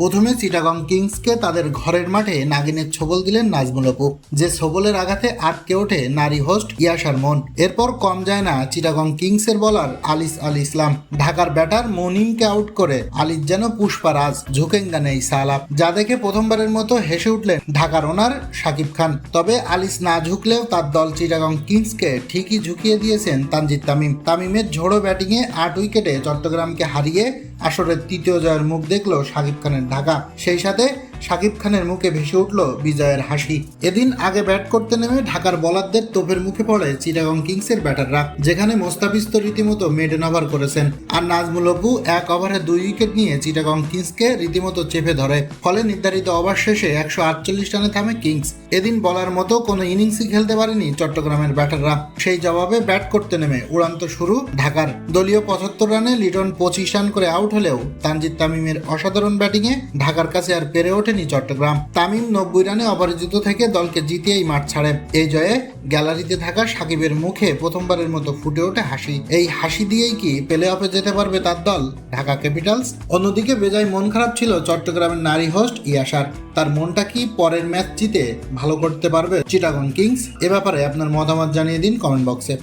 প্রথমে চিটাগং কিংসকে তাদের ঘরের মাঠে নাগিনের ছবল দিলেন নাজমুল অপু, যে ছবলের আঘাতে আটকে ওঠে নারী হোস্ট ইয়াসার মন। এরপর কম যায় না চিটাগং কিংসের বলার আলিস আল ইসলাম। ঢাকার ব্যাটার মনিমকে আউট করে আলিস যেন পুষ্পারাজ, ঝুঁকেঙ্গা নেই সালাপ যা দেখে প্রথমবারের মতো হেসে উঠলেন ঢাকার ওনার শাকিব খান। তবে আলিস না ঝুঁকলেও তার দল চিটাগং কিংসকে ঠিকই ঝুঁকিয়ে দিয়েছেন তানজিদ তামিম। তামিমের ঝোড়ো ব্যাটিংয়ে আট উইকেটে চট্টগ্রামকে হারিয়ে আসরের তৃতীয় জয়ের মুখ দেখল শাকিব খানের ঢাকা। সেই সাথে শাকিব খানের মুখে ভেসে উঠল বিজয়ের হাসি। এদিন আগে ব্যাট করতে নেমে ঢাকার বলারদের তোপের মুখে পড়ে চিটাগং কিংসের ব্যাটাররা, যেখানে মোস্তাফিজ তো রীতিমতো মেডেন ওভার করেছেন। আর নাজমুল অপু এক ওভারে দুই উইকেট নিয়ে চিটাগং কিংসকে রীতিমতো চেপে ধরে, ফলে নির্ধারিত ওভার শেষে একশো আটচল্লিশ রানে থামে কিংস। এদিন বলার মতো কোনো ইনিংসই খেলতে পারেনি চট্টগ্রামের ব্যাটাররা। সেই জবাবে ব্যাট করতে নেমে উড়ান্ত শুরু ঢাকার। দলীয় পঁচাত্তর রানে লিটন পঁচিশ রান করে আউট হলেও তানজিদ তামিমের অসাধারণ ব্যাটিংয়ে ঢাকার কাছে আর পেরে ওঠেনি চট্টগ্রাম। তামিম নব্বই রানে অপরাজিত থেকে দলকে জিতিয়েই মাঠ ছাড়ে। এই জয়ে গ্যালারিতে থাকা সাকিবের মুখে প্রথমবারের মতো ফুটে ওঠে হাসি। এই হাসি দিয়েই কি প্লে অফে যেতে পারবে তার দল? ঢাকা ক্যাপিটালস? অন্যদিকে বেজায় মন খারাপ ছিল চট্টগ্রামের নারী হোস্ট ইয়াসার। তার মনটা কি পরের ম্যাচ জিতে ভালো করতে পারবে চিটাগং কিংস? এ ব্যাপারে আপনার মতামত জানিয়ে দিন কমেন্ট বক্সে।